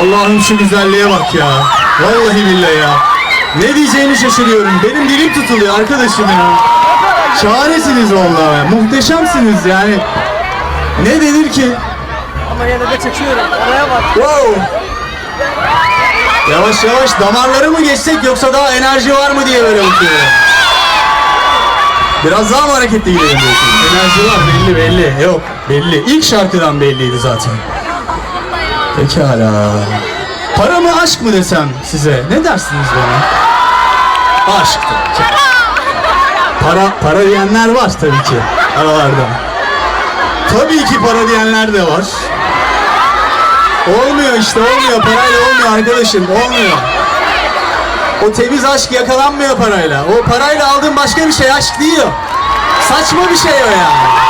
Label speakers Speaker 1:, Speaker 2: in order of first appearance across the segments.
Speaker 1: Allah'ım şu güzelliğe bak ya. Vallahi billahi ya. Ne diyeceğini şaşırıyorum. Benim dilim tutuluyor arkadaşım ya. Şahanesiniz vallahi. Muhteşemsiniz yani. Ne denir ki?
Speaker 2: Ama yine de çekiyorum. Oraya bak.
Speaker 1: Wow! Yavaş yavaş damarları mı geçsek yoksa daha enerji var mı diye böyle bakıyorum. Biraz daha mı hareketli gidelim diyorsunuz? Enerji var belli belli. Yok belli. İlk şarkıdan belliydi zaten. Pekala. Para mı aşk mı desem size? Ne dersiniz bana? Aşk tabii ki. Para, para diyenler var tabii ki aralarda. Tabii ki para diyenler de var. Olmuyor işte olmuyor parayla olmuyor arkadaşım olmuyor. O temiz aşk yakalanmıyor parayla. O parayla aldığın başka bir şey aşk değil. Saçma bir şey o yani.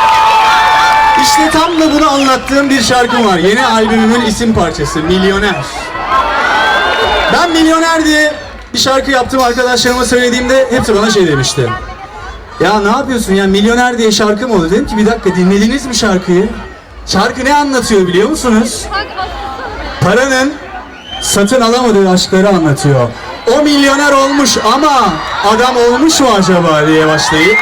Speaker 1: İşte tam da bunu anlattığım bir şarkım var. Yeni albümümün isim parçası Milyoner. Ben Milyoner diye bir şarkı yaptım arkadaşlarıma söylediğimde hepsi bana şey demişti. Ya ne yapıyorsun ya milyoner diye şarkı mı oldu? Dedim ki bir dakika dinlediniz mi şarkıyı? Şarkı ne anlatıyor biliyor musunuz? Paranın satın alamadığı aşkları anlatıyor. O milyoner olmuş ama adam olmuş mu acaba diye başlayıp